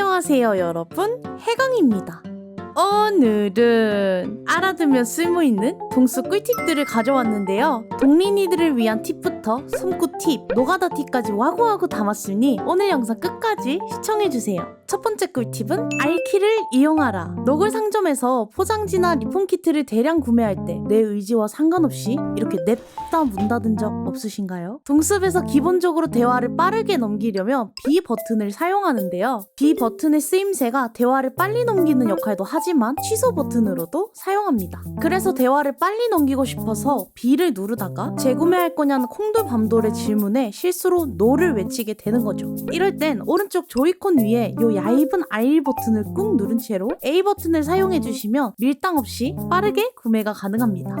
안녕하세요 여러분. 해강입니다. 오늘은 알아두면 쓸모있는 동수 꿀팁들을 가져왔는데요. 동린이들을 위한 팁부터 숨구 팁, 노가다 팁까지 와구와구 담았으니 오늘 영상 끝까지 시청해주세요 첫 번째 꿀팁은 알키를 이용하라 노글 상점에서 포장지나 리폼 키트를 대량 구매할 때 내 의지와 상관없이 이렇게 냅다 문 닫은 적 없으신가요? 동숲에서 기본적으로 대화를 빠르게 넘기려면 B 버튼을 사용하는데요. B 버튼의 쓰임새가 대화를 빨리 넘기는 역할도 하지만 취소 버튼으로도 사용합니다. 그래서 대화를 빨리 넘기고 싶어서 B를 누르다가 재구매할 거냐는 콩돌 밤돌의 질 문에 실수로 NO를 외치게 되는 거죠. 이럴 땐 오른쪽 조이콘 위에 요 얇은 R 버튼을 꾹 누른 채로 A 버튼을 사용해 주시면 밀당 없이 빠르게 구매가 가능합니다.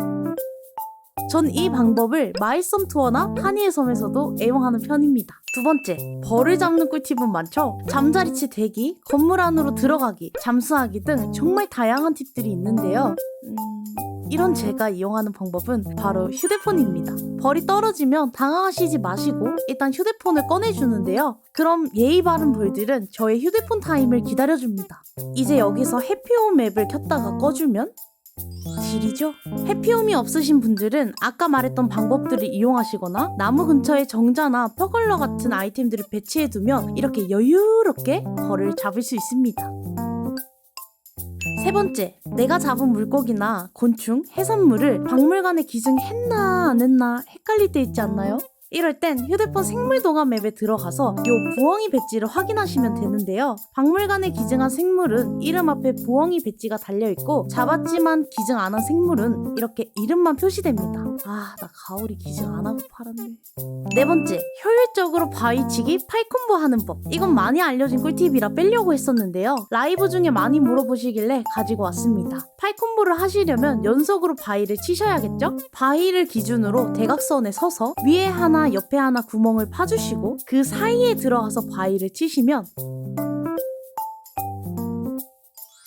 전이 방법을 마이썸 투어나 파니의 섬에서도 애용하는 편입니다. 두 번째, 벌을 잡는 꿀팁은 많죠? 잠자리치 대기, 건물 안으로 들어가기, 잠수하기 등 정말 다양한 팁들이 있는데요. 음, 이런 제가 이용하는 방법은 바로 휴대폰입니다. 벌이 떨어지면 당황하시지 마시고 일단 휴대폰을 꺼내주는데요. 그럼 예의 바른 벌들은 저의 휴대폰 타임을 기다려줍니다. 이제 여기서 해피홈 앱을 켰다가 꺼주면 질이죠? 해피홈이 없으신 분들은 아까 말했던 방법들을 이용하시거나 나무 근처에 정자나 퍼글러 같은 아이템들을 배치해두면 이렇게 여유롭게 벌을 잡을 수 있습니다. 세 번째, 내가 잡은 물고기나 곤충, 해산물을 박물관에 기증했나 안 했나 헷갈릴 때 있지 않나요? 이럴 땐 휴대폰 생물동화 맵에 들어가서 요 부엉이 배지를 확인하시면 되는데요. 박물관에 기증한 생물은 이름 앞에 부엉이 배지가 달려있고 잡았지만 기증 안 한 생물은 이렇게 이름만 표시됩니다. 아, 나 가오리 기증 안 하고 팔았네. 네 번째, 효율적으로 바위치기 파이콤보 하는 법. 이건 많이 알려진 꿀팁이라 빼려고 했었는데요. 라이브 중에 많이 물어보시길래 가지고 왔습니다. 파이콤보를 하시려면 연속으로 바위를 치셔야겠죠? 바위를 기준으로 대각선에 서서 위에 하나, 옆에 하나 구멍을 파주시고 그 사이에 들어가서 바위를 치시면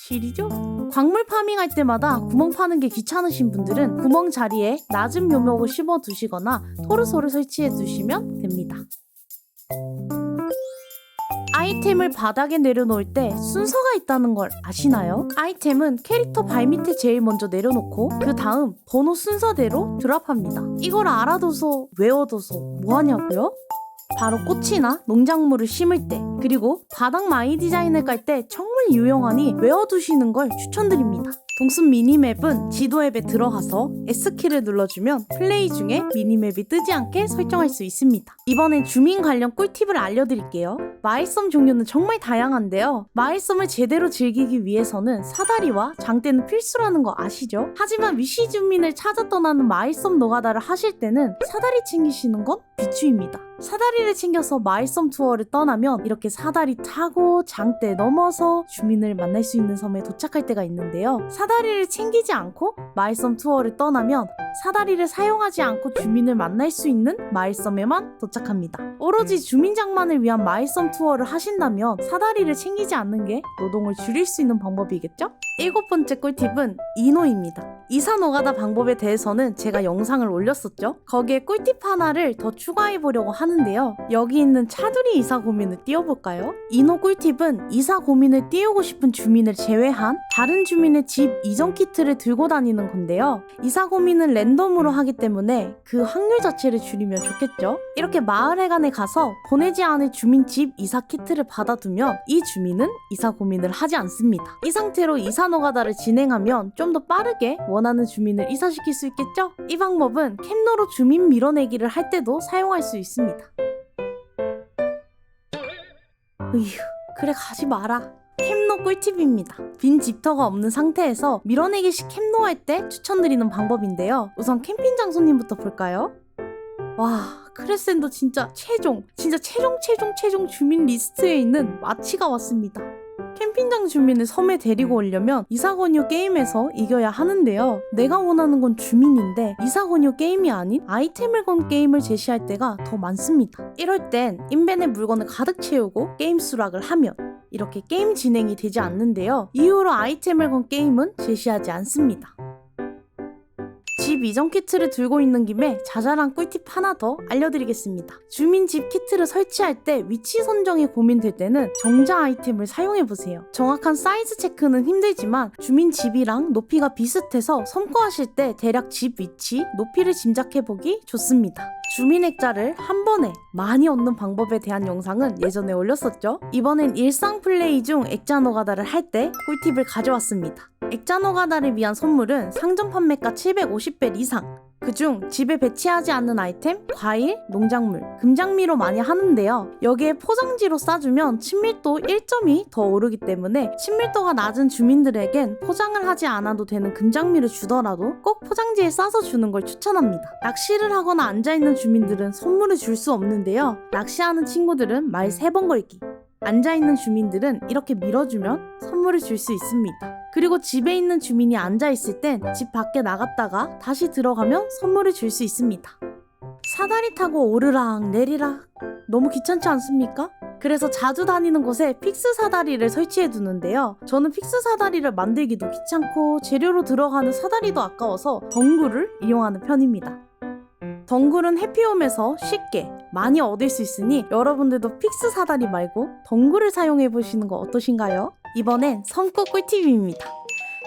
실이죠? 광물 파밍할 때마다 구멍 파는 게 귀찮으신 분들은 구멍 자리에 낮은 묘목을 심어 두시거나 토르소를 설치해 두시면 됩니다. 아이템을 바닥에 내려놓을 때 순서가 있다는 걸 아시나요? 아이템은 캐릭터 발밑에 제일 먼저 내려놓고 그 다음 번호 순서대로 드랍합니다. 이걸 알아둬서 외워둬서 뭐하냐고요? 바로 꽃이나 농작물을 심을 때 그리고 바닥 마이 디자인을 깔 때 정말 유용하니 외워두시는 걸 추천드립니다. 동순 미니맵은 지도 앱에 들어가서 S키를 눌러주면 플레이 중에 미니맵이 뜨지 않게 설정할 수 있습니다. 이번엔 주민 관련 꿀팁을 알려드릴게요. 마을섬 종류는 정말 다양한데요. 마을섬을 제대로 즐기기 위해서는 사다리와 장대는 필수라는 거 아시죠? 하지만 위시 주민을 찾아 떠나는 마을섬 노가다를 하실 때는 사다리 챙기시는 건 비추입니다. 사다리를 챙겨서 마을섬 투어를 떠나면 이렇게 사다리 타고 장대 넘어서 주민을 만날 수 있는 섬에 도착할 때가 있는데요. 사다리를 챙기지 않고 마을섬 투어를 떠나면 사다리를 사용하지 않고 주민을 만날 수 있는 마을섬에만 도착합니다. 오로지 주민장만을 위한 마을섬 투어를 하신다면 사다리를 챙기지 않는 게 노동을 줄일 수 있는 방법이겠죠? 일곱 번째 꿀팁은 이노입니다. 이사 노가다 방법에 대해서는 제가 영상을 올렸었죠. 거기에 꿀팁 하나를 더 추가해 보려고 하는데요. 여기 있는 차두리 이사 고민을 띄워볼까요? 이노 꿀팁은 이사 고민을 띄우고 싶은 주민을 제외한 다른 주민의 집 이전 키트를 들고 다니는 건데요. 이사 고민은 랜덤으로 하기 때문에 그 확률 자체를 줄이면 좋겠죠. 이렇게 마을회관에 가서 보내지 않을 주민 집 이사 키트를 받아두면 이 주민은 이사 고민을 하지 않습니다. 이 상태로 이사 노가다를 진행하면 좀 더 빠르게 원하는 주민을 이사시킬 수 있겠죠? 이 방법은 캠노로 주민 밀어내기를 할 때도 사용할 수 있습니다. 으휴, 그래 가지 마라. 캠노 꿀팁입니다. 빈 집터가 없는 상태에서 밀어내기식 캠노 할 때 추천드리는 방법인데요. 우선 캠핑 장소님부터 볼까요? 와, 크레센도 진짜 최종, 진짜 최종 최종 최종 주민 리스트에 있는 마치가 왔습니다. 캠핑장 주민을 섬에 데리고 오려면 이사건요 게임에서 이겨야 하는데요. 내가 원하는 건 주민인데 이사건요 게임이 아닌 아이템을 건 게임을 제시할 때가 더 많습니다. 이럴 땐 인벤에 물건을 가득 채우고 게임 수락을 하면 이렇게 게임 진행이 되지 않는데요. 이후로 아이템을 건 게임은 제시하지 않습니다. 이전 키트를 들고 있는 김에 자잘한 꿀팁 하나 더 알려드리겠습니다. 주민 집 키트를 설치할 때 위치 선정이 고민될 때는 정자 아이템을 사용해보세요. 정확한 사이즈 체크는 힘들지만 주민 집이랑 높이가 비슷해서 선거하실 때 대략 집 위치, 높이를 짐작해보기 좋습니다. 주민 액자를 한 번에 많이 얻는 방법에 대한 영상은 예전에 올렸었죠. 이번엔 일상 플레이 중 액자 노가다를 할 때 꿀팁을 가져왔습니다. 액자 노가다를 위한 선물은 상점 판매가 750배 이상. 그중 집에 배치하지 않는 아이템, 과일, 농작물, 금장미로 많이 하는데요. 여기에 포장지로 싸주면 친밀도 1점이 더 오르기 때문에 친밀도가 낮은 주민들에겐 포장을 하지 않아도 되는 금장미를 주더라도 꼭 포장지에 싸서 주는 걸 추천합니다. 낚시를 하거나 앉아있는 주민들은 선물을 줄 수 없는데요. 낚시하는 친구들은 말세번 걸기. 앉아있는 주민들은 이렇게 밀어주면 선물을 줄 수 있습니다. 그리고 집에 있는 주민이 앉아있을 땐 집 밖에 나갔다가 다시 들어가면 선물을 줄 수 있습니다. 사다리 타고 오르락 내리락 너무 귀찮지 않습니까? 그래서 자주 다니는 곳에 픽스 사다리를 설치해 두는데요. 저는 픽스 사다리를 만들기도 귀찮고 재료로 들어가는 사다리도 아까워서 덩굴을 이용하는 편입니다. 덩굴은 해피홈에서 쉽게 많이 얻을 수 있으니 여러분들도 픽스 사다리 말고 덩굴을 사용해 보시는 거 어떠신가요? 이번엔 섬꽃 꿀팁입니다.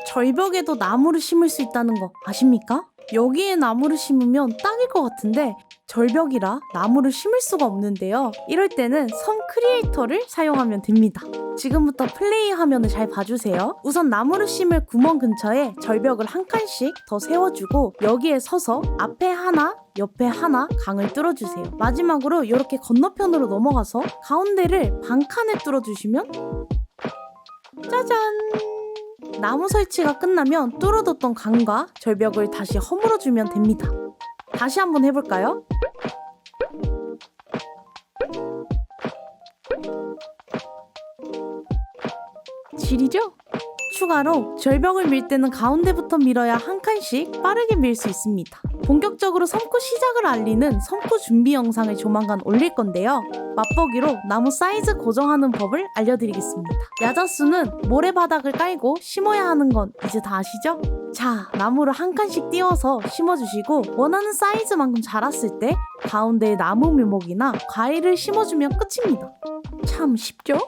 절벽에도 나무를 심을 수 있다는 거 아십니까? 여기에 나무를 심으면 딱일 것 같은데 절벽이라 나무를 심을 수가 없는데요. 이럴 때는 섬 크리에이터를 사용하면 됩니다. 지금부터 플레이 화면을 잘 봐주세요. 우선 나무를 심을 구멍 근처에 절벽을 한 칸씩 더 세워주고 여기에 서서 앞에 하나, 옆에 하나 강을 뚫어주세요. 마지막으로 이렇게 건너편으로 넘어가서 가운데를 반 칸을 뚫어주시면 짜잔! 나무 설치가 끝나면 뚫어뒀던 강과 절벽을 다시 허물어주면 됩니다. 다시 한번 해볼까요? 질이죠? 추가로 절벽을 밀 때는 가운데부터 밀어야 한 칸씩 빠르게 밀 수 있습니다. 본격적으로 섬구 시작을 알리는 섬구 준비 영상을 조만간 올릴 건데요. 맛보기로 나무 사이즈 고정하는 법을 알려드리겠습니다. 야자수는 모래바닥을 깔고 심어야 하는 건 이제 다 아시죠? 자, 나무를 한 칸씩 띄워서 심어주시고 원하는 사이즈만큼 자랐을 때 가운데에 나무 묘목이나 과일을 심어주면 끝입니다. 참 쉽죠?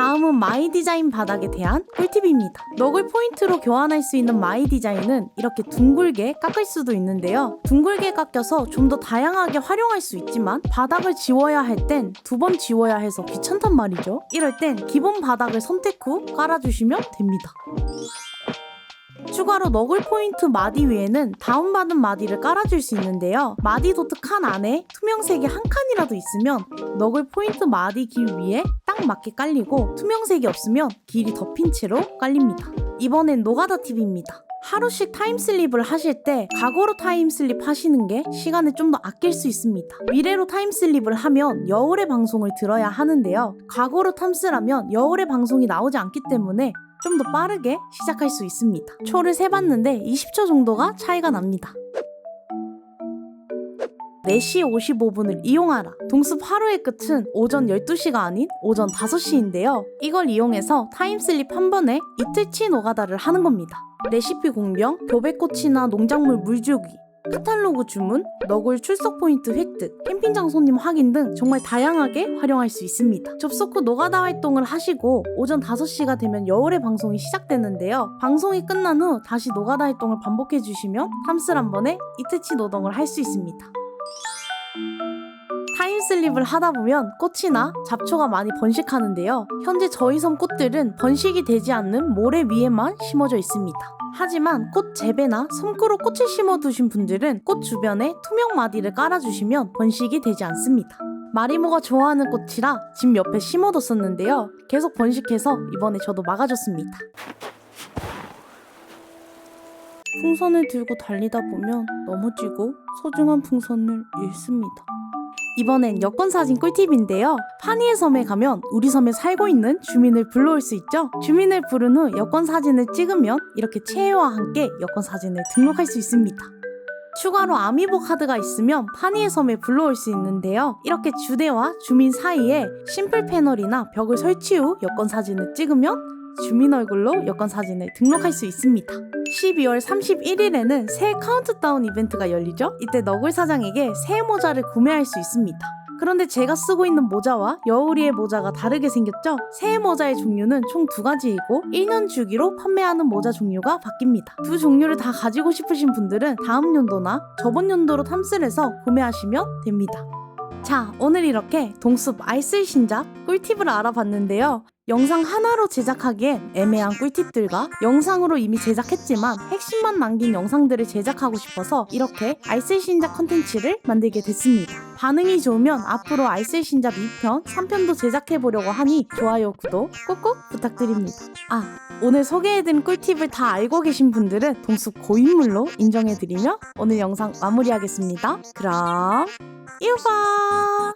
다음은 마이 디자인 바닥에 대한 꿀팁입니다. 너굴 포인트로 교환할 수 있는 마이 디자인은 이렇게 둥글게 깎을 수도 있는데요. 둥글게 깎여서 좀 더 다양하게 활용할 수 있지만 바닥을 지워야 할 땐 두 번 지워야 해서 귀찮단 말이죠. 이럴 땐 기본 바닥을 선택 후 깔아주시면 됩니다. 추가로 너굴 포인트 마디 위에는 다운받은 마디를 깔아줄 수 있는데요. 마디 도트 칸 안에 투명색이 한 칸이라도 있으면 너굴 포인트 마디 길 위에 딱 맞게 깔리고 투명색이 없으면 길이 덮인 채로 깔립니다. 이번엔 노가다 팁입니다. 하루씩 타임슬립을 하실 때 과거로 타임슬립 하시는 게 시간을 좀 더 아낄 수 있습니다. 미래로 타임슬립을 하면 여울의 방송을 들어야 하는데요. 과거로 탐스라면 여울의 방송이 나오지 않기 때문에 좀 더 빠르게 시작할 수 있습니다. 초를 세봤는데 20초 정도가 차이가 납니다. 4시 55분을 이용하라. 동숲 하루의 끝은 오전 12시가 아닌 오전 5시인데요. 이걸 이용해서 타임슬립 한 번에 이틀치 노가다를 하는 겁니다. 레시피 공병, 교배꽃이나 농작물 물 주기, 카탈로그 주문, 너굴 출석 포인트 획득, 캠핑장 손님 확인 등 정말 다양하게 활용할 수 있습니다. 접속 후 노가다 활동을 하시고 오전 5시가 되면 여울의 방송이 시작되는데요. 방송이 끝난 후 다시 노가다 활동을 반복해 주시면 탐슬 한 번에 이틀치 노동을 할 수 있습니다. 타임슬립을 하다 보면 꽃이나 잡초가 많이 번식하는데요. 현재 저희 섬 꽃들은 번식이 되지 않는 모래 위에만 심어져 있습니다. 하지만 꽃 재배나 섬구로 꽃을 심어두신 분들은 꽃 주변에 투명 마디를 깔아주시면 번식이 되지 않습니다. 마리모가 좋아하는 꽃이라 집 옆에 심어뒀었는데요. 계속 번식해서 이번에 저도 막아줬습니다. 풍선을 들고 달리다 보면 넘어지고 소중한 풍선을 잃습니다. 이번엔 여권 사진 꿀팁인데요. 파니의 섬에 가면 우리 섬에 살고 있는 주민을 불러올 수 있죠. 주민을 부른 후 여권 사진을 찍으면 이렇게 최애와 함께 여권 사진을 등록할 수 있습니다. 추가로 아미보 카드가 있으면 파니의 섬에 불러올 수 있는데요. 이렇게 주대와 주민 사이에 심플 패널이나 벽을 설치 후 여권 사진을 찍으면 주민 얼굴로 여권 사진을 등록할 수 있습니다. 12월 31일에는 새해 카운트다운 이벤트가 열리죠. 이때 너굴 사장에게 새해 모자를 구매할 수 있습니다. 그런데 제가 쓰고 있는 모자와 여우리의 모자가 다르게 생겼죠? 새해 모자의 종류는 총 두 가지이고 1년 주기로 판매하는 모자 종류가 바뀝니다. 두 종류를 다 가지고 싶으신 분들은 다음 연도나 저번 연도로 탐색을 해서 구매하시면 됩니다. 자, 오늘 이렇게 동숲 알쓸 신작 꿀팁을 알아봤는데요. 영상 하나로 제작하기엔 애매한 꿀팁들과 영상으로 이미 제작했지만 핵심만 남긴 영상들을 제작하고 싶어서 이렇게 알쓸 신작 컨텐츠를 만들게 됐습니다. 반응이 좋으면 앞으로 알쓸 신작 2편, 3편도 제작해보려고 하니 좋아요, 구독 꾹꾹 부탁드립니다. 아, 오늘 소개해드린 꿀팁을 다 알고 계신 분들은 동숲 고인물로 인정해드리며 오늘 영상 마무리하겠습니다. 그럼 이오바!